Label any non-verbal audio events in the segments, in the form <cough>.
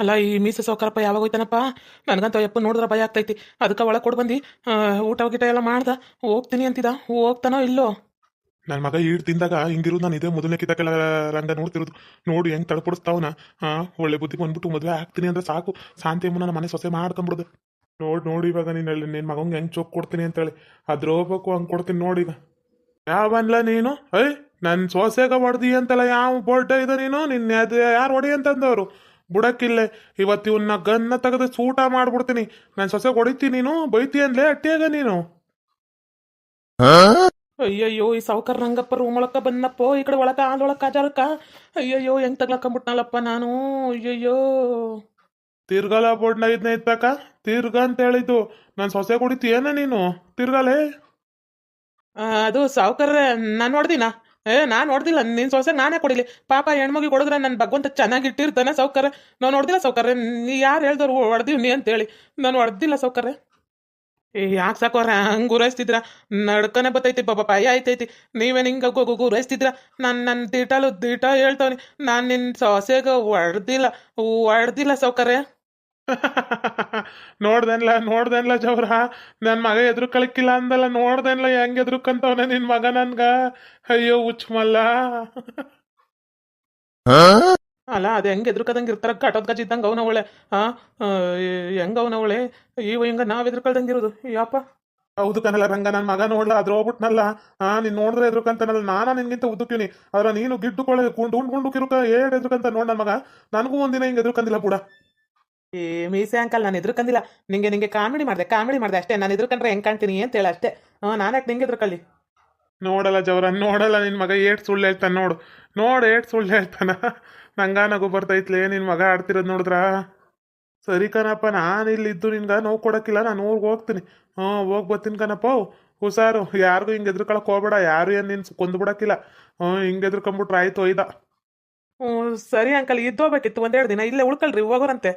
ಅಲ್ಲ, ಈ ಮೀಸ ಸೌಕರಪ್ಪ ಯಾವಾಗ ಹೋಯ್ತಾನಪ್ಪ? ನನಗಂತ ಯಪ್ಪ ನೋಡಿದ್ರೆ ಭಯ ಆಗ್ತೈತಿ ಅದಕ್ಕೆ ಒಳಗೆ ಕೊಡು ಬಂದು. ಊಟ ಗೀಟ ಎಲ್ಲ ಮಾಡ್ದ. ಹೋಗ್ತೀನಿ ಅಂತಿದ. ಹೋಗ್ತಾನೋ ಇಲ್ಲೋ? ನನ್ನ ಮಗ ಈಡ್ ತಿಂದಾಗ ಹಿಂಗಿರೋದು ನಾನು ಇದೇ ಮೊದಲನೇ ಕಿತಕಲ ರಂಗ ನೋಡ್ತಿರೋದು. ನೋಡು ಹೆಂಗ್ ತಡ್ಪಡಿಸ್ತಾವನ. ಹಾ ಒಳ್ಳೆ ಬುದ್ಧಿ ಬಂದ್ಬಿಟ್ಟು ಮದುವೆ ಆಗ್ತೀನಿ ಅಂದ್ರೆ ಸಾಕು. ಶಾಂತಿ ಮುನ್ನ ಮನೆ ಸೊಸೆ ಮಾಡ್ಕೊಂಬಿಡುದು. ನೋಡ್, ನೋಡಿ ಇವಾಗ ನೀನು ಹೇಳಿ ನಿನ್ನ ಮಗಂಗೆ ಹೆಂಗ್ ಚೋಕ್ ಕೊಡ್ತೀನಿ ಅಂತೇಳಿ. ಅದ್ರ ಹೋಗ್ಬೇಕು ಹಂಗೆ ಕೊಡ್ತೀನಿ ನೋಡಿ ಈಗ. ಯಾವನ್ಲ ನೀನು? ಐ ನನ್ನ ಸೊಸೆಗ ಹೊಡ್ದಿ ಅಂತಲ್ಲ ಯಾವ ಬೋರ್ಡ್ ಇದ ನೀನು? ನಿನ್ನ ಅದು ಯಾರು ಹೊಡಿ ಅಂತಂದವರು? ಬುಡಕ್ಕಿಲ್ಲೆ. ಇವತ್ತು ಇವನ್ನ ಗನ್ನ ತೆಗೆದು ಸೂಟ ಮಾಡ್ಬಿಡ್ತೀನಿ. ನನ್ನ ಸೊಸೆಗೆ ಹೊಡಿತಿ ನೀನು? ಬೈತಿ ಅಂದ್ಲೇ ಅಟ್ಟಿಯಾಗ ನೀನು? ಅಯ್ಯಯ್ಯೋ ಈ ಸಾವುಕಾರ ರಂಗಪ್ಪ ರೂಮ್ ಒಳಕ ಬಂದಪ್ಪೋ ಈ ಕಡೆ ಒಳಕ ಆದೊಳಕ ಕಾಜಾರಕ್ಕ ಅಯ್ಯಯ್ಯೋ ಹೆಂಗ್ ತಗ್ಲಕೊಂಬಿಟ್ನಲ್ಲಪ್ಪ ನಾನು? ಅಯ್ಯಯ್ಯೋ. ತಿರ್ಗಲ ಬೋರ್ಡ್ನ ಇದನ್ನ ಇತ್ತಕ ತಿರ್ಗ ಅಂತ ಹೇಳಿದ್ದು. ನನ್ನ ಸೊಸೆ ಕುಡಿತೀಯೇನ ನೀನು? ತಿರ್ಗಲೇ. ಅದು ಸಾವುಕಾರ ನಾನು ನೋಡ್ದಿನ ಏ, ನಾನು ನೋಡ್ದಿಲ್ಲ ನಿನ್ನ ಸೊಸೆ ನಾನೇ ಕೊಡಿಲಿ. ಪಾಪ ಹೆಣ್ಮಗಿ ಕೊಡಿದ್ರೆ ನನ್ನ ಭಗವಂತ ಚೆನ್ನಾಗಿ ಇಟ್ಟಿರ್ತಾನೆ ಸೌಕರ್ಯ. ನಾನು ನೋಡ್ದಿಲ್ಲ ಸೌಕರ್ಯ. ನೀ ಯಾರು ಹೇಳ್ದವ್ರು ಹೊಡೆದಿವ್ನಿ ಅಂತೇಳಿ. ನಾನು ಹೊಡೆದಿಲ್ಲ ಸೌಕರ್ಯ. ಏ, ಯಾಕೆ ಸಾಕೋರ ಹಂಗೆ ಗುರೈಸ್ತಿದ್ರ ನಡ್ಕನೆ ಬತ್ತೈತಿ, ಪಾಪ ಭಯ ಆಯ್ತೈತಿ. ನೀವೇನು ಹಿಂಗೆ ಗುರೈಸ್ತಿದ್ರ ನಾನು ನನ್ನ ದಿಟಲು ದಿಟ ಹೇಳ್ತಾವ್ನಿ. ನಾನು ನಿನ್ನ ಸೊಸೆಗೆ ಹೊಡೆದಿಲ್ಲ ಹೊಡೆದಿಲ್ಲ ಸೌಕರ್ಯ. ನೋಡ್ದನ್ಲ <laughs> ನೋಡ್ದೆನ್ಲ ಜವ್ರ? ನನ್ನ ಮಗ ಎದ್ರು ಕಳಕಿಲ್ಲ ಅಂದಲ್ಲ ನೋಡ್ದೆನ್ಲ ಹೆಂಗ್ ಎದ್ರುಕಂತವನೆ ನಿನ್ ಮಗ ನನ್ಗ? ಅಯ್ಯೋ ಹುಚ್ಚ ಮಲ್ಲ ಅಲ್ಲ ಅದು ಹೆಂಗ್ ಎದ್ರುಕದಂಗೆ ಇರ್ತಾರ? ಕಟೋದ್ ಗಜ ಇದ್ದಂಗೆ ಅವನ ಅವಳೆ. ಹಾಂ ಹೆಂಗೆ ಅವನ ಅವಳೆ? ಇವ ಹಿಂಗೆ ನಾವು ಎದ್ರುಕಳ್ದಂಗೆ ಇರೋದು? ಯಾಪ? ಹೌದು ಕನಲ್ಲ ರಂಗ ನನ್ನ ಮಗ ನೋಡ್ಲ ಅದ್ರ ಹೋಗ್ಬಿಟ್ನಲ್ಲ. ಹಾ ನೀನ್ ನೋಡಿದ್ರೆ ಎದ್ರುಕಂತನಲ್ಲ ನಾನ ನಿನ್ಗಿಂತ ಉದ್ದಕ್ಕಿನಿ. ಅದ್ರ ನೀನು ಗಿಡ್ಡುಕೊಳ್ಳೆ ಕುಂಡು ಉಂಡ್ ಕುಂಡು ಕಿರುಕ ಏಡ್ ಎದ್ರುಕಂತ ನೋಡ್ ನನ್ನ ಮಗ. ನನಗೂ ಒಂದಿನ ಹಿಂಗ್ ಎದ್ರುಕಂದಿಲ್ಲ ಬುಡ ಏ ಮೀಸೆ ಅಂಕಲ್ ನಾನು ಎದ್ರುಕಂದಿಲ್ಲ. ನಿಂಗೆ ನಿಂಗೆ ಕಾಮಿಡಿ ಮಾಡಿದೆ ಕಾಮಿಡಿ ಮಾಡಿದೆ ಅಷ್ಟೇ. ನಾನು ಎದ್ರುಕಂಡ್ರೆ ಹೆಂಗೆ ಕಾಣ್ತೀನಿ ಅಂತ ಹೇಳ ಅಷ್ಟೇ. ಹಾಂ ನಾನು ಯಾಕೆ ನಿಂಗೆ ಎದ್ರುಕಳ್ಳಿ? ನೋಡಲ್ಲ ಜವರ ನೋಡಲ್ಲ ನಿನ್ ಮಗ ಏಟ್ ಸುಳ್ಳು ಹೇಳ್ತಾನೆ ನೋಡು. ನೋಡು ಏಟ್ ಸುಳ್ಳು ಹೇಳ್ತಾನ. ನಂಗ ನಗು ಬರ್ತೈತ್ಲೆ ನಿನ್ ಮಗ ಆಡ್ತಿರೋದು ನೋಡಿದ್ರ? ಸರಿ ಕಣಪ್ಪ ನಾನು ಇಲ್ಲಿದ್ದು ನಿನ್ಗ ನೋವು ಕೊಡಕ್ಕಿಲ್ಲ ನಾನು ಊರಿಗೆ ಹೋಗ್ತೀನಿ. ಹ್ಞೂ ಹೋಗಿ ಬರ್ತೀನಿ ಕಣಪ್ಪ ಹುಷಾರು ಯಾರಿಗೂ ಹಿಂಗೆ ಎದ್ರುಕೊಳಕ್ ಹೋಗ್ಬೇಡ ಯಾರು ಏನು ನಿನ್ ಕೊಂದು ಬಿಡಕ್ಕಿಲ್ಲ. ಹ್ಞೂ ಹಿಂಗೆ ಎದ್ರುಕೊಂಬಿಟ್ರೆ ಆಯ್ತು ಒಯ್ದ. ಹ್ಞೂ ಸರಿ ಅಂಕಲ್ ಇದ್ದೋಗ್ಬೇಕಿತ್ತು ಒಂದೆರಡು ದಿನ. ಇಲ್ಲೇ ಉಳ್ಕಳ್ರಿ ಹೋಗೋರಂತೆ.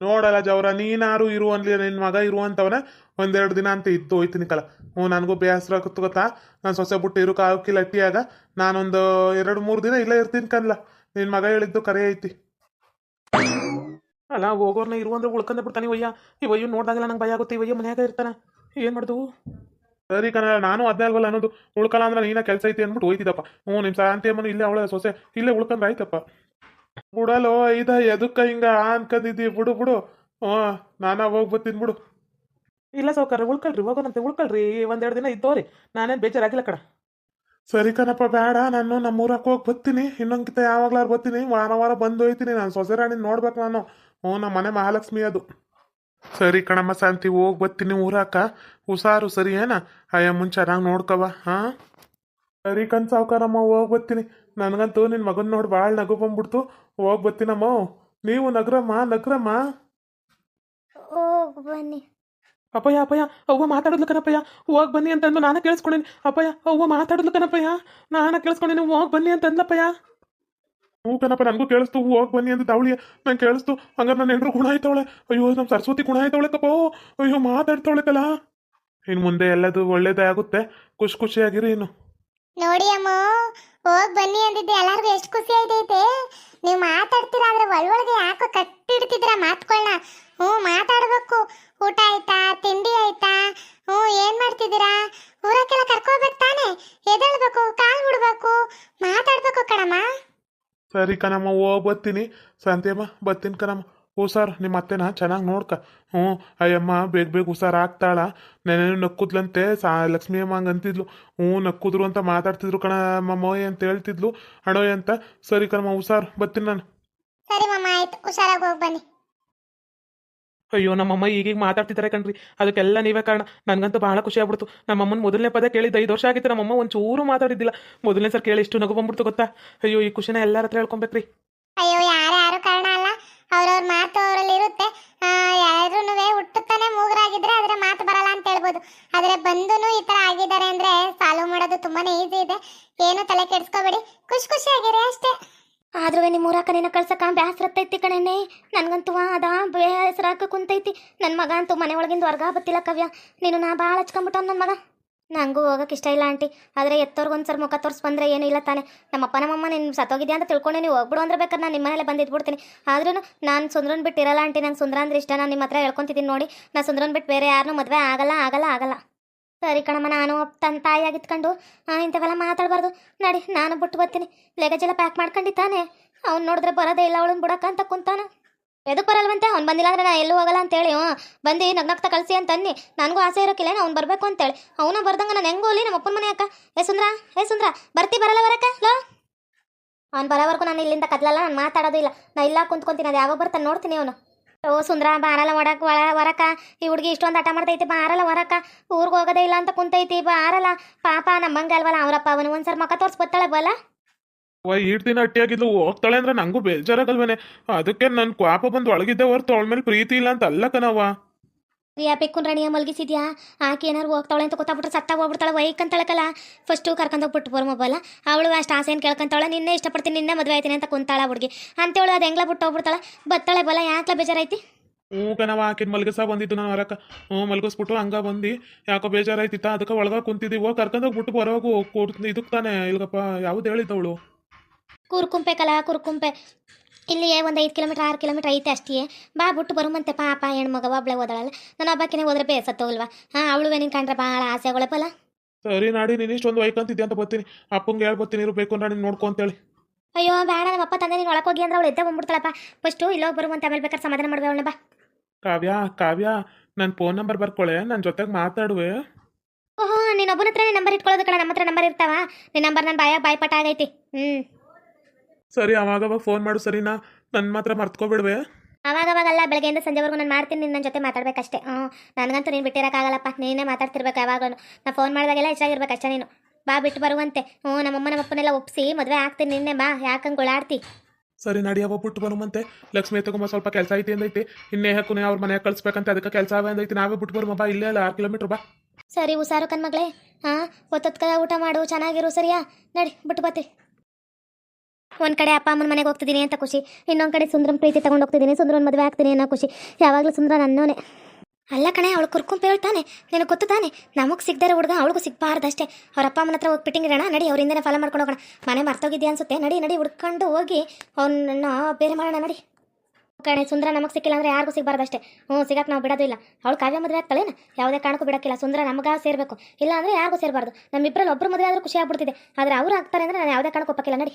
ನೋಡಲ್ಲ ಜವರ, ನೀನಾರು ಇರು ಅನ್ಲಿ ನಿನ್ ಮಗ ಇರುವಂತವನ ಒಂದೆರಡು ದಿನ ಅಂತ ಇದ್ದು ಹೋಯ್ತೀನಿ ಕಲ. ಹ್ಞೂ, ನನಗೂ ಬೇಸರ ಗೊತ್ತಾ? ನಾನು ಸೊಸೆ ಬಿಟ್ಟು ಇರೋಕೆ ಆಗೋಕ್ಕಿಲ್ಲ ಅಟ್ಟಿಯಾಗ ನಾನೊಂದು ಎರಡು ಮೂರು ದಿನ ಇಲ್ಲೇ ಇರ್ತೀನಿ ಕನ್ಲ ನಿನ್ ಮಗ ಹೇಳಿದ್ದು ಕರೆ ಐತಿ. ಅಲ್ಲ, ಹೋಗೋರ್ನ ಇರು ಅಂದ್ರೆ ಉಳ್ಕೊಂಡೆ ಬಿಡ್ತಾನೆ ಇವಯ್ಯ ಇವಯ್ಯ ನೋಡ್ದಾಗೆಲ್ಲ ನಂಗೆ ಭಯ ಆಗುತ್ತೆ ಇವಯ್ಯ ಮನ್ಯಾಗ ಇರ್ತಾನೆ. ಏನು ಮಾಡ್ದು? ಸರಿ ಕಣ, ನಾನು ಅಲ್ವಲ್ಲ ಅನ್ನೋದು. ಉಳ್ಕಲ್ಲ ಅಂದ್ರೆ ನೀನ ಕೆಲಸ ಐತಿ ಅಂದ್ಬಿಟ್ಟು ಹೋಯ್ತಿದ್ದಪ್ಪ. ಹ್ಞೂ ನಿಮ್ಮ ಸಾಂತಿ ಅಮ್ಮನು ಇಲ್ಲೇ, ಅವಳ ಸೊಸೆ ಇಲ್ಲೇ ಉಳ್ಕೊಂಡ್ರೆ ಆಯ್ತಪ್ಪ ಬಿಡಲು ಇದ ಎದಕ್ಕ ಹಿಂಗ ಅನ್ಕದಿದ್ದಿ ಬಿಡು ಬಿಡು. ಹ್ಞೂ ನಾನ ಹೋಗಿ ಬರ್ತೀನಿ ಬಿಡು. ಇಲ್ಲ ಸೌಕರ್ಯ ಉಳ್ಕಳ್ರಿ ಹೋಗೋಣಂತೆ ಉಳ್ಕಳ್ರಿ. ಒಂದೆರಡು ದಿನ ಇದ್ದೋರಿ. ನಾನೇನು ಬೇಜಾರಾಗಿಲ್ಲ ಕಡ. ಸರಿ ಕಣಪ್ಪ ಬೇಡ. ನಾನು ನಮ್ಮ ಊರಕ್ಕೆ ಹೋಗಿ ಬರ್ತೀನಿ. ಇನ್ನೊಂದ್ಕಿತ ಯಾವಾಗ್ಲಾರು ಬರ್ತೀನಿ. ವಾರ ವಾರ ಬಂದು ಹೋಯ್ತೀನಿ. ನಾನು ಸೊಸೆ ರಾಣಿ ನೋಡ್ಬೇಕು ನಾನು. ಹ್ಞೂ ನಮ್ಮ ಮನೆ ಮಹಾಲಕ್ಷ್ಮಿ ಅದು. ಸರಿ ಕಣಮ್ಮ ಶಾಂತಿ ಹೋಗಿ ಬರ್ತೀನಿ ಊರಾಕ. ಹುಷಾರು ಸರಿ ಏನ? ಅಯ್ಯಮ್ಮನ್ ಚೆನ್ನಾಗಿ ನೋಡ್ಕವ ಹಾಂ? ಸರಿ ಕಣ್ ಸಾವ್ಕಾರಮ್ಮ ಹೋಗಿ ಬರ್ತೀನಿ. ನನಗಂತೂ ನಿನ್ನ ಮಗನ ನೋಡಿ ಭಾಳ ನಗು ಬಂದ್ಬಿಡ್ತು. ಹೋಗಿ ಬರ್ತೀನಮ್ಮ. ನೀವು ನಗ್ರಮ್ಮ ನಗ್ರಮ್ಮ. ಹೋಗ್ ಬನ್ನಿ. ಅಪ್ಪಯ್ಯ ಅಪ್ಪಯ್ಯ ಅವ್ವ ಮಾತಾಡೋದು ಕಣಪ್ಪಯ್ಯ. ಹೋಗಿ ಬನ್ನಿ ಅಂತಂದು ನಾನು ಕೇಳಿಸ್ಕೊಂಡೀನಿ. ಅಪ್ಪಯ್ಯ ಅವ್ವ ಮಾತಾಡೋದು ಕಣಪ್ಪಯ್ಯ. ನಾನು ಕೇಳಿಸ್ಕೊಂಡೀನಿ ಹೋಗಿ ಬನ್ನಿ ಅಂತಂದ್ಲಪ್ಪಯ್ಯ. ಹ್ಞೂ ಕಣಪ್ಪ ನನಗೂ ಕೇಳಿಸ್ತು. ಹೋಗಿ ಬನ್ನಿ ಅಂತ ಅವಳಿಯ ನಾನು ಕೇಳಿಸ್ತು. ಹಂಗಾರೆ ನನ್ನ ಹೆಂಡ್ರು ಗುಣ ಆಯ್ತವಳೆ. ಅಯ್ಯೋ ನಮ್ಮ ಸರಸ್ವತಿ ಗುಣ ಆಯ್ತವಳೆ ಕಪ್ಪ ಅಯ್ಯೋ ಮಾತಾಡ್ತವಳೆ ಕಲ. ಇನ್ನು ಮುಂದೆ ಎಲ್ಲದು ಒಳ್ಳೇದೇ ಆಗುತ್ತೆ. ಖುಷಿ ಖುಷಿಯಾಗಿರಿ ಇನ್ನು. ನೋಡಿ ಅಮ್ಮ, ಹೋಗ್ ಬನ್ನಿ ಅಂದಿದ್ದೆ. ಎಲ್ಲರಿಗೂ ಎಷ್ಟು ಖುಷಿ ಆಯ್ತೈತೆ. ನೀವು ಮಾತಾಡ್ತೀರಾ ಆದ್ರೆ ಒಳೊಳಗೆ ಯಾಕೋ ಕಟ್ಟಿಡ್ತಿದ್ರ ಮಾತ್ಕೊಳ್ಳ ಹ್ಞೂ, ಮಾತಾಡ್ಬೇಕು. ಊಟ ಆಯ್ತಾ? ತಿಂಡಿ ಆಯ್ತಾ? ಹ್ಞೂ, ಏನ್ ಮಾಡ್ತಿದ್ದೀರಾ? ಊರಕ್ಕೆಲ್ಲ ಕರ್ಕೋಬೇಕು ತಾನೆ? ಎದಳ್ಬೇಕು ಕಾಲ್ ಬಿಡ್ಬೇಕು ಮಾತಾಡ್ಬೇಕು ಕಣಮ್ಮ. ಸರಿ ಕಣಮ್ಮ ಓ ಬರ್ತೀನಿ. ಸಂತೆಯಮ್ಮ ಬರ್ತೀನಿ ಕಣಮ್ಮ. ಹುಷಾರು ನಿಮ್ಮ ಅತ್ತೆನ ಚೆನ್ನಾಗಿ ನೋಡ್ಕ. ಹ್ಞೂ ಅಯ್ಯಮ್ಮ ಬೇಗ ಬೇಗ ಹುಷಾರು ಆಗ್ತಾಳ. ನೆನೆ ನಕ್ಕುದ್ಲಂತೆ ಸಾ ಲಕ್ಷ್ಮೀ ಅಮ್ಮ ಹಂಗೆ ಅಂತಿದ್ಲು. ಹ್ಞೂ ನಕ್ಕುದ್ರು ಅಂತ ಮಾತಾಡ್ತಿದ್ರು ಕಣ ಕಣಮ್ಮ ಅಂತ ಹೇಳ್ತಿದ್ಲು. ಅಣೋಯ್ ಅಂತ. ಸರಿ ಕಣಮ್ಮ ಹುಷಾರು ಬರ್ತೀನಿ ನಾನು. ಸರಿ ಮಮ್ಮ ಆಯ್ತು. ಹುಷಾರಾಗಿ ಹೋಗಿ ಬನ್ನಿ. ಅಯ್ಯೋ ನಮ್ಮಮ್ಮ ಈಗೀಗ ಮಾತಾಡ್ತಿದ್ದಾರೆ ಕಣ್ರಿ. ಅದಕ್ಕೆಲ್ಲ ನೀವೇ ಕಾರಣ. ನನಗಂತೂ ಬಹಳ ಖುಷಿ ಆಗ್ಬಿಡ್ತು. ನಮ್ಮಮ್ಮನ ಮೊದಲನೇ ಪದ ಕೇಳಿದ್ದು ಐದು ವರ್ಷ ಆಗಿತ್ತು. ನಮ್ಮಮ್ಮ ಒಂಚೂರು ಮಾತಾಡಿದ್ದಿಲ್ಲ. ಮೊದಲನೇ ಸರ್ ಕೇಳಿ ಇಷ್ಟು ನಗು ಬಂದ್ಬಿಡ್ತು ಗೊತ್ತಾ? ಅಯ್ಯೋ ಈ ಖುಷಿನ ಎಲ್ಲರ ಹತ್ರ ಹೇಳ್ಕೊಬೇಕ್ರಿ. ಅಯ್ಯೋ ಯಾರ್ಯಾರು ಕಾರಣ ಅಲ್ಲ. ಅವ್ರವ್ರ ತುಂಬಾನೇ ಈಸಿ ಇದೆ. ಏನು ತಲೆ ಕೆಡ್ಸ್ಕೋಬೇಡಿ. ಖುಷಿ ಖುಷಿಯಾಗಿರಿ ಅಷ್ಟೇ. ಆದ್ರೂ ನಿಮ್ಮ ಊರ ನಿನ್ನ ಕಳ್ಸಕ ಬ್ಯಾಸ್ರತ್ತೈತಿ ಕಣೇನೆ. ನನ್ಗಂತೂ ಅದ ಬೇಸರಾಕ ಕುಂತೈತಿ. ನನ್ನ ಮಗ ಅಂತೂ ಮನೆ ಒಳಗಿಂದ ಹೊರ್ಗ ಬತ್ತಿಲ್ಲ ಕವ್ಯ. ನೀನು ನಾ ಭಾಳ ಹಚ್ಕೊಂಬಿಟ್ಟ ನನ್ನ ಮಗ. ನಂಗೂ ಹೋಗಕ್ಕೆ ಇಷ್ಟ ಇಲ್ಲ ಆಂಟಿ. ಆದರೆ ಎತ್ತೋರ್ಗೆ ಒಂದ್ಸರಿ ಮುಖ ತೋರ್ಸ್ ಬಂದರೆ ಏನೂ ಇಲ್ಲ ತಾನೆ. ನಮ್ಮಪ್ಪ ನಮ್ಮಮ್ಮ ನೀನು ಸತ್ತೋಗಿದ್ಯಾ ಅಂತ ತಿಳ್ಕೊಂಡೆ ನೀವು ಹೋಗ್ಬಿಡು ಅಂದ್ರೆ ಬೇಕಾದ್ರೆ ನಾನು ನಿಮ್ಮ ಮನೇಲೆ ಬಂದಿದ್ಬಿಡ್ತೀನಿ. ಆದ್ರೂ ನಾನು ಸುಂದ್ರನ್ ಬಿಟ್ಟು ಇರಲ್ಲ ಆಂಟಿ. ನಂಗೆ ಸುಂದ್ರ ಅಂದ್ರೆ ಇಷ್ಟ. ನಾನು ನಿಮ್ಮ ಹತ್ರ ಹೇಳ್ಕೊಂತಿದ್ದೀನಿ ನೋಡಿ. ನಾ ಸುಂದ್ರನ್ ಬಿಟ್ಟು ಬೇರೆ ಯಾರನ್ನೂ ಮದುವೆ ಆಗಲ್ಲ ಆಗಲ್ಲ ಆಗಲ್ಲ. ಸರಿ ಕಣಮ್ಮ, ನಾನು ತನ್ನ ತಾಯಿಯಾಗಿತ್ಕೊಂಡು ಇಂಥವೆಲ್ಲ ಮಾತಾಡಬಾರ್ದು. ನಡಿ, ನಾನು ಬಿಟ್ಟು ಬರ್ತೀನಿ. ಲಗೇಜ್ ಎಲ್ಲ ಪ್ಯಾಕ್ ಮಾಡ್ಕೊಂಡಿತ್ತಾನೆ ತಾನೆ. ಅವ್ನು ನೋಡಿದ್ರೆ ಬರೋದೇ ಇಲ್ಲ, ಅವಳನ್ನ ಬಿಡಕ್ಕಂತ ಕುಂತಾನ. ಎದಕ್ಕೆ ಬರಲ್ವಂತೆ? ಅವ್ನು ಬಂದಿಲ್ಲ ಅಂದ್ರೆ ನಾನು ಎಲ್ಲೂ ಹೋಗಲ್ಲ ಅಂತೇಳಿ, ಹ್ಞೂ. ಬಂದು ನಗ್ನಗ್ತಾ ಕಳಿಸಿ ಅಂತ ಅನ್ನಿ ನನಗೂ ಆಸೆ ಇರೋಕ್ಕಿಲ್ಲ ಅವ್ನು ಬರಬೇಕು ಅಂತೇಳಿ. ಅವನು ಬರ್ದಂಗೆ ನಾನು ಹೆಂಗೋ ಅಲ್ಲಿ ನಮ್ಮ ಅಪ್ಪನ ಮನೆ ಅಕ್ಕ. ಏ ಸುಂದ್ರ ಏ ಸುಂದ್ರ, ಬರ್ತಿ ಬರಲ್ಲ ಬರಕ್ಕ ಲೋ. ಅವ್ನು ಬರೋವರೆಗೂ ನಾನು ಇಲ್ಲಿಂದ ಕದಲಲ್ಲ, ನಾನು ಮಾತಾಡೋದು ಇಲ್ಲ. ನಾ ಇಲ್ಲ ಕುಂತ್ಕೊಂತೀನಿ, ಅದು ಯಾವಾಗ ಬರ್ತಾನೆ ನೋಡ್ತೀನಿ ಅವನು. ಓ ಸುಂದ್ರ ಬಾರಲ್ಲ ಒಡಕ್, ಒಳ ಹೊರಕ ಈ ಹುಡುಗಿ ಇಷ್ಟೊಂದು ಆಟ ಮಾಡ್ತೈತಿ ಬಾರಲ್ಲ ಹೊರಕ ಊರಿಗೆ ಹೋಗೋದೇ ಇಲ್ಲ ಅಂತ ಕುಂತೈತಿ ಬಾರಲ್ಲ ಪಾಪ ನಮ್ಮಂಗ ಅಲ್ವಲ್ಲ, ಅವರಪ್ಪ ಅವನು ಒಂದ್ಸರಿ ಮಕ ತೋರ್ಸಿ ಬತ್ತಾಳೆ ಬಲ. ವ ಈಟ್ ದಿನ ಅಟ್ಟಿಯಾಗಿದ್ಲು, ಹೋಗ್ತಾಳೆ ಅಂದ್ರೆ ನಂಗೂ ಬೇಜಾರಾಗಲ್ವೇನೆ. ಅದಕ್ಕೆ ನನ್ ಕ್ವಾಪ ಬಂದು ಒಳಗಿದ್ದೆ ಹೊರ್ತು ಅವಳ ಪ್ರೀತಿ ಇಲ್ಲ ಅಂತ ಅಲ್ಲ ಯಾ ಬೆಕ್ಕುನ್ ರಾಣಿಯ ಮಲಗಿಸಿದ್ಯಾ ಆಕೆ ಏನಾರು ಹೋಗ್ತಾಳೆ ಅಂತ ಗೊತ್ತಾಗ್ಬಿಟ್ರೆ ಸತ್ತಾಗ ಹೋಗ್ಬಿಡ್ತಾಳೆ ವೈಕ್ ಅಂತಳಕಲ್ಲ ಫಸ್ಟು ಕರ್ಕೊಂಡೋಗ್ಬಿಟ್ಟು ಬರೋ ಮೊಬೈಲ. ಅವಳು ಅಷ್ಟು ಆಸೆ ಏನು ಕೇಳ್ಕೊಂತಾಳೆ ನಿನ್ನೆ ಇಷ್ಟಪಡ್ತೀನಿ ನಿನ್ನೆ ಮದುವೆ ಆಯ್ತೀನಿ ಅಂತ ಕುಂತಾಳ ಹುಡುಗಿ. ಅಂತೇಳು ಅದು ಹೆಂಗ್ಲ ಬಿಟ್ಟು ಹೋಗ್ಬಿಡ್ತಾಳೆ? ಬತ್ತಾಳೆ ಬಲ ಯಾಕೆ ಬೇಜಾರೈತಿ ಹ್ಞೂ ಕಣವ ಆಕಿನ ಮಲಗಿಸ ಬಂದಿದ್ದು ನಾನು ಹೊರಕ ಹ್ಞೂ ಮಲಗಿಸ್ಬಿಟ್ಟು ಹಂಗ ಬಂದು. ಯಾಕೋ ಬೇಜಾರಾಯ್ತಿತ್ತ? ಅದಕ್ಕೆ ಒಳಗ ಕುಂತಿದ್ದೀವೋ ಕರ್ಕೊಂಡೋಗ್ಬಿಟ್ಟು ಬರೋಗು ಕೊಡ್ತೀನಿ ಇದಕ್ಕೆ ತಾನೆ. ಇಲ್ಗಪ್ಪ ಯಾವ್ದು ಹೇಳಿದ್ದವಳು ಕುರ್ಕುಂಪೆ ಕಲಾ ಕುರ್ಕುಂಪೆ. ಇಲ್ಲಿ ಒಂದು ಐದು ಕಿಲೋಮೀಟ್ರ್ ಆರು ಕಿಲೋಮೀಟ್ರ್ ಐತೆ ಅಷ್ಟೇ ಬಾ ಬಿಟ್ಟು ಬರುಮಂತೆ ಪಾಪ ಹೆಣ್ಮಗ ಒಬ್ಳೆ ಓದಳಲ್ಲ. ನಾನು ಹಬ್ಬಕ್ಕೆ ಹೋದ್ರೆ ಬೇಸತ್ತೋಲ್ವಾ ಹಾಂ ಅವಳು ನಿನ್ನ ಕಂಡ್ರೆ ಭಾಳ ಆಸೆಗಳಪ್ಪಲ್ಲ ಸರಿ ನಾಡಿ ನೀನು ಇಷ್ಟೊಂದು ವೈಕಂತಿದ್ದೆ ಅಂತ ಬರ್ತೀನಿ ಅಪ್ಪಂಗೆ ಹೇಳ್ಬರ್ತೀನಿ ಇರಬೇಕು ಅಂದ್ರೆ ನೀನು ನೋಡ್ಕೊ ಅಂತೇಳಿ. ಅಯ್ಯೋ ಬೇಡ ನಮ್ಮ ಅಪ್ಪ ತಂದೆ ನೀನು ಒಳಗೆ ಹೋಗಿ ಅಂದ್ರೆ ಅವಳು ಎದ್ದೆ ಬಂದ್ಬಿಡ್ತಾಳಪ್ಪ. ಫಸ್ಟು ಇಲ್ಲೋಗಿ ಬರುವಂತೆ ಆಮೇಲೆ ಬೇಕಾದ್ರೆ ಸಮಾಧಾನ ಮಾಡುವೆ ಅವಳನ್ನ ಬಾ. ಕಾವ್ಯ ಕಾವ್ಯ ನನ್ನ ಫೋನ್ ನಂಬರ್ ಬರ್ಕೊಳ್ಳೆ ನನ್ನ ಜೊತೆಗೆ ಮಾತಾಡುವೆ. ಓಹೋ ನೀನು ಒಬ್ಬನ ಹತ್ರ ನಂಬರ್ ಇಟ್ಕೊಳ್ಳೋದು ಕಣ ನಮ್ಮ ಹತ್ರ ನಂಬರ್ ಇರ್ತಾವ. ನಿನ್ನ ನಂಬರ್ ನನ್ನ ಬಾಯ ಬಾಯ್ಪಟ ಆಗೈತಿ. ಹ್ಞೂ ಸರಿ ಅವಾಗ ಫೋನ್ ಮಾಡು ಸರಿನಾ? ನನ್ನ ಮಾತ್ರ ಮರ್ತ್ಕೊಬಿಡ್ವೆ. ಅವಾಗ ಅವಾಗಲ್ಲ ಬೆಳಗ್ಗೆಯಿಂದ ಸಂಜೆವರೆಗೂ ನಾನು ಮಾಡ್ತೀನಿ ನಿನ್ನ ಜೊತೆ ಮಾತಾಡ್ಬೇಕಷ್ಟೇ. ಹ್ಞೂ ನನಗಂತೂ ನೀನು ಬಿಟ್ಟಿರೋಕ್ಕಾಗಲ್ಲಪ್ಪ ನೀನೇ ಮಾತಾಡ್ತಿರ್ಬೇಕು ಯಾವಾಗಲೂ. ನಾನು ಫೋನ್ ಮಾಡಿದಾಗೆಲ್ಲ ಹೆಚ್ಚಾಗಿರ್ಬೇಕು ಅಷ್ಟೇ ನೀನು. ಬಾ ಬಿಟ್ಟು ಬರುವಂತೆ. ಹ್ಞೂ ನಮ್ಮಮ್ಮ ನಮ್ಮಪ್ಪನೆಲ್ಲ ಒಪ್ಸಿ ಮದುವೆ ಆಗ್ತೀನಿ ನಿನ್ನೆ ಬಾ ಯಾಕಂಗೆ ಗುಳಾಡ್ತಿ? ಸರಿ ನಡಿ ಅವ ಬಿಟ್ಟು ಬರುಮಂತೆ ಲಕ್ಷ್ಮಿ ತಗೊಂಬ ಸ್ವಲ್ಪ ಕೆಲಸ ಐತಿ ಅಂದೈತಿ. ಇನ್ನೇ ಹಾಕು ಅವ್ರ ಮನೆಗೆ ಕಳಿಸ್ಬೇಕಂತ ಅದಕ್ಕೆ ಕೆಲಸ ಅವ ಅಂದೈತಿ. ನಾವೇ ಬಿಟ್ಟು ಬರುಮ? ಬಾ ಇಲ್ಲೇ ಅಲ್ಲ ಆರು ಕಿಲೋಮೀಟ್ರ್ ಬಾ. ಸರಿ ಹುಷಾರು ಕಣ್ಮಗಳೇ ಹಾಂ ಒತ್ತೊತ್ಕ ಊಟ ಮಾಡು ಚೆನ್ನಾಗಿರು ಸರಿಯಾ? ನಡಿ ಬಿಟ್ಟು ಬರ್ತೀವಿ ಒಂದು ಕಡೆ ಅಪ್ಪ ಅಮ್ಮನ ಮನೆಗೆ ಹೋಗ್ತಿದ್ದೀನಿ ಅಂತ ಖುಷಿ. ಇನ್ನೊಂದು ಕಡೆ ಸುಂದ್ರನ ಪ್ರೀತಿ ತಗೊಂಡು ಹೋಗ್ತಿದ್ದೀನಿ ಸುಂದ್ರನ ಮದುವೆ ಆಗ್ತೀನಿ ಅನ್ನೋ ಖುಷಿ. ಯಾವಾಗಲೂ ಸುಂದ್ರ ನನ್ನೋನೆ ಅಲ್ಲ ಕಣೆ, ಅವಳು ಕುರ್ಕೊಂಪ ಹೇಳ್ತಾನೆ. ನಿನಗೆ ಗೊತ್ತು ತಾನೆ, ನಮಗೆ ಸಿಗ್ದಾರೆ ಹುಡುಗ, ಅವಳಿಗೂ ಸಿಗ್ಬಾರ್ದಷ್ಟೇ. ಅವ್ರ ಅಪ್ಪ ಅಮ್ಮನ ಹತ್ರ ಹೋಗಿ ಪಿಟ್ಟಿಂಗ್ ಇಡೋಣ, ನಡಿ ಅವರಿಂದನೇ ಫಾಲೋ ಮಾಡ್ಕೊಂಡು ಹೋಗೋಣ. ಮನೆ ಮರ್ತೋಗಿದ್ಯಾ ಅನ್ಸುತ್ತೆ? ನಡಿ ನಡಿ, ಹುಡ್ಕೊಂಡು ಹೋಗಿ. ಅವನನ್ನ ಬೇರೆ ಮಾಡೋಣ, ನಡಿ. ಕಣೆ ಸುಂದರ ನಮಗೆ ಸಿಕ್ಕಿಲ್ಲ ಅಂದ್ರೆ ಯಾರಿಗೂ ಸಿಗಬಾರ್ದು ಅಷ್ಟೇ ಹ್ಞೂ ಸಿಗಕ್ಕೆ ನಾವು ಬಿಡೋದು ಇಲ್ಲ. ಅವಳು ಕಾವ್ಯ ಮದುವೆ ಆಗ್ತಾಳೇನ? ಯಾವುದೇ ಕಾರಣಕ್ಕೂ ಬಿಡಕ್ಕಿಲ್ಲ. ಸುಂದರ ನಮಗ ಸೇರಬೇಕು. ಇಲ್ಲ ಅಂದ್ರೆ ಯಾರಿಗೂ ಸೇರಬಾರ್ದು. ನಮ್ಮಿಬ್ಬರಲ್ಲಿ ಒಬ್ಬರು ಮದುವೆ ಆದರೂ ಖುಷಿ ಆಗ್ಬಿಡ್ತಿದೆ. ಆದರೆ ಅವ್ರು ಆಗ್ತಾರೆ ಅಂದರೆ ನಾನು ಯಾವುದೇ ಕಾರಣಕ್ಕೂ ಒಪ್ಪಕ್ಕಿಲ್ಲ. ನಡಿ.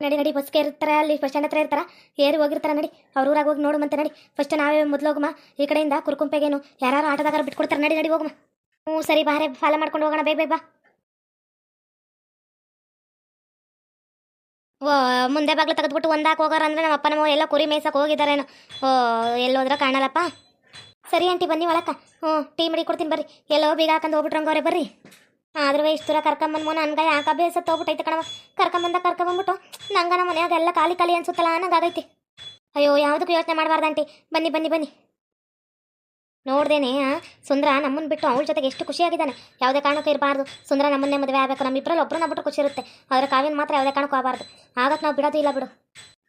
ನಡಿ ನಡಿ ಬಸ್ಗೆ ಇರ್ತಾರೆ ಅಲ್ಲಿ ಬಸ್ ಸ್ಟ್ಯಾಂಡ್ ಹತ್ರ ಇರ್ತಾರ, ಏರಿ ಹೋಗಿರ್ತಾರ ನಡಿ, ಅವ್ರ ಊರಾಗ ಹೋಗಿ ನೋಡು ಮತ್ತೆ ನಡಿ. ಫಸ್ಟ್ ನಾವೇ ಮೊದಲು ಹೋಗಮ್ಮ ಈ ಕಡೆಯಿಂದ ಕುರ್ಕುಂಪೆಗೇನು ಯಾರು ಆಟೋದಾಗ ಬಿಟ್ಕೊಡ್ತಾರೆ ನಡಿ ನಡಿ ಹೋಗಮ್ಮ ಹ್ಞೂ, ಸರಿ, ಬಾರೆ ಫಾಲೋ ಮಾಡ್ಕೊಂಡು ಹೋಗೋಣ, ಬೇಗ ಬೇಗ ಬಾ. ಓ, ಮುಂದೆ ಬಾಗ್ಲು ತೆಗೆದ್ಬಿಟ್ಟು ಒಂದಾಕ್ ಹೋಗೋರ ಅಂದ್ರೆ ನಮ್ಮ ಅಪ್ಪ ನಮ್ಮ ಎಲ್ಲ ಕುರಿ ಮೇಯ್ಸಕ್ಕೆ ಹೋಗಿದ್ದಾರೇನು. ಓ, ಎಲ್ಲೋದ್ರ ಕಾಣಲ್ಲಪ್ಪ. ಸರಿ, ಆಂಟಿ, ಬನ್ನಿ ಒಳಕ್ಕ. ಹ್ಞೂ, ಟೀ ಮಾಡಿ ಕೊಡ್ತೀನಿ ಬರ್ರಿ. ಎಲ್ಲೋ ಬೀಗ ಹಾಕೊಂಡು ಹೋಗ್ಬಿಟ್ರಂಗೋರೆ ಬರ್ರಿ. ಆದ್ರೂ ಇಷ್ಟು ದೂರ ಕರ್ಕೊಂಬಂದ್ಮೋ ನನ್ಗೆ ಯಾಕೆ ಬೇಸತ್ತು ಹೋಗ್ಬಿಟ್ಟೈತೆ ಕಣವ ಕರ್ಕೊಂಬಂದ ಕರ್ಕೊಂಬಂದ್ಬಿಟ್ಟು ನಂಗೆ ನಮ್ಮ ಮನ್ಯಾಗ ಎಲ್ಲ ಖಾಲಿ ಖಾಲಿ ಅನ್ಸುತ್ತಲ್ಲ ನಂಗಾಗೈತಿ ಅಯ್ಯೋ, ಯಾವುದಕ್ಕೂ ಯೋಚನೆ ಮಾಡಬಾರ್ದಂಟಿ ಬನ್ನಿ ಬನ್ನಿ ಬನ್ನಿ. ನೋಡ್ದೇನೆ ಸುಂದ್ರ ನಮ್ಮನ್ನ ಬಿಟ್ಟು ಅವಳ ಜೊತೆಗೆ ಎಷ್ಟು ಖುಷಿಯಾಗಿದ್ದಾನೆ ಯಾವುದೇ ಕಾರಣಕ್ಕೂ ಇರಬಾರ್ದು. ಸುಂದ್ರ ನಮ್ಮನ್ನೇ ಮದುವೆ ಆಗಬೇಕು. ನಮ್ಮಿಬ್ಬರಲ್ಲಿ ಒಬ್ಬರನ್ನ ಬಿಟ್ಟು ಖುಷಿ ಇರುತ್ತೆ. ಆದರೆ ಕಾವ್ಯನ ಮಾತ್ರ ಯಾವುದೇ ಕಾರಣಕ್ಕೂ ಆಗಬಾರ್ದು. ಆಗಕ್ಕೆ ನಾವು ಬಿಡೋದು ಇಲ್ಲ ಬಿಡು.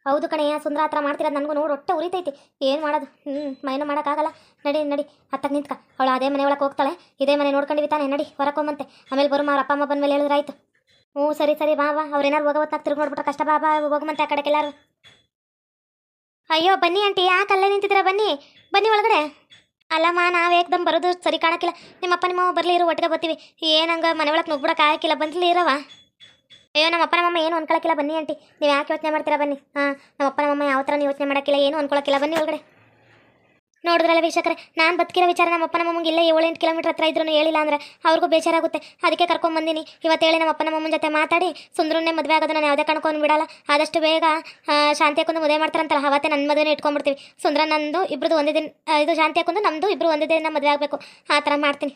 ಹೌದು ಕಣಯ್ಯ ಸುಂದರ ಹತ್ರ ಮಾಡ್ತಿರೋದು ನನಗೂ ನೋಡಿ ಹೊಟ್ಟೆ ಉರಿತೈತಿ. ಏನು ಮಾಡೋದು? ಹ್ಞೂ ಮೈನೂ ಮಾಡೋಕ್ಕಾಗಲ್ಲ. ನಡಿ ನಡಿ. ಹತ್ತಕ್ಕೆ ನಿಂತ್ಕ. ಅವಳು ಅದೇ ಮನೆ ಒಳಗೆ ಹೋಗ್ತಾಳೆ. ಇದೇ ಮನೆ ನೋಡ್ಕೊಂಡಿವಿ ತಾನೆ ನಡಿ ಹೊರಕೊಂಬಂತೆ ಆಮೇಲೆ ಬರು ಅವ್ರ ಅಪ್ಪ ಅಮ್ಮ ಬಂದ ಮೇಲೆ ಹೇಳಿದ್ರೆ ಆಯ್ತು. ಹ್ಞೂ, ಸರಿ ಸರಿ, ಬಾ ಬಾ. ಅವ್ರೇನಾರು ಹೋಗೋವತ್ತಾಗ ತಿರುಗಿ ನೋಡ್ಬಿಟ್ರೆ ಕಷ್ಟ. ಬಾ ಬಾ ಹೋಗಮಂತೆ ಆ ಎಲ್ಲರೂ. ಅಯ್ಯೋ, ಬನ್ನಿ ಆಂಟಿ. ಯಾಕೆ ಅಲ್ಲೇ ನಿಂತಿದ್ದೀರಾ? ಬನ್ನಿ. ಬನ್ನಿ ಒಳಗಡೆ. ಅಲ್ಲಮ್ಮ ನಾವು ಏಕ್ದಮ್ ಬರೋದು ಸರಿ ಕಾಣಕ್ಕಿಲ್ಲ. ನಿಮ್ಮಪ್ಪ, ನಿಮ್ಮ ಬರಲಿ, ಇರೋ, ಒಟ್ಟಿಗೆ ಬರ್ತೀವಿ. ಏನಂಗ ಮನೆ ಒಳಗೆ ನುಗ್ಬಿಡಕ್ಕೆ ಆಗಕ್ಕಿಲ್ಲ ಬಂದ್ಲಿ ಇರವ ಅಯ್ಯೋ, ನಮ್ಮ ಅಪ್ಪ ನಮ್ಮಮ್ಮ ಏನು ಅನ್ಕೊಳಕ್ಕಿಲ್ಲ. ಬನ್ನಿ ಆಂಟಿ. ನೀವು ಯಾಕೆ ಯೋಚನೆ ಮಾಡ್ತೀರಾ ಬನ್ನಿ? ಹಾಂ, ನಮ್ಮ ಅಪ್ಪ ನಮ್ಮಮ್ಮ ಯಾವ ಥರ ಯೋಚನೆ ಮಾಡೋಕ್ಕಿಲ್ಲ, ಏನು ಅನ್ಕೊಳಕ್ಕಿಲ್ಲ. ಬನ್ನಿ ಒಳಗಡೆ. ನೋಡಿದ್ರಲ್ಲ ವೀಕ್ಷಕರೇ, ನಾನು ಬದುಕಿರೋ ವಿಚಾರ ನಮ್ಮ ಅಪ್ಪ ನಮ್ಮಮ್ಮಗೆ ಇಲ್ಲೇ ಏಳೆಂಟು ಕಿಲೋಮೀಟರ್ ಹತ್ರ ಇದ್ರು ಹೇಳಿಲ್ಲ ಅಂದ್ರೆ ಅವ್ರಿಗೂ ಬೇಜಾರಾಗುತ್ತೆ. ಅದಕ್ಕೆ ಕರ್ಕೊಂಬಂದಿನಿ ಇವತ್ತು ಹೇಳಿ ನಮ್ಮ ಅಪ್ಪ ನಮ್ಮಮ್ಮನ ಜೊತೆ ಮಾತಾಡಿ, ಸುಂದ್ರನ್ನೇ ಮದುವೆ ಆಗೋದು ನಾನು ಯಾವುದೇ ಕಣ್ಕೊಂಡು ಬಿಡಲ್ಲ ಆದಷ್ಟು ಬೇಗ ಶಾಂತಿ ಹಾಕೊಂಡು ಮದುವೆ ಮಾಡ್ತಾರಂತಲ್ಲ, ಅವತ್ತೆ ನನ್ನ ಮದುವೆ ಇಟ್ಕೊಂಡ್ಬಿಡ್ತೀವಿ. ಸುಂದ್ರ ನಂದು ಇಬ್ರದ್ದು ಒಂದೇ ದಿನ ಇದು ಶಾಂತಿ ಹಾಕೊಂಡು ನಮ್ಮದು ಇಬ್ಬರು ಒಂದೇ ದಿನ ಮದುವೆ ಆಗಬೇಕು. ಆ ಥರ ಮಾಡ್ತೀನಿ.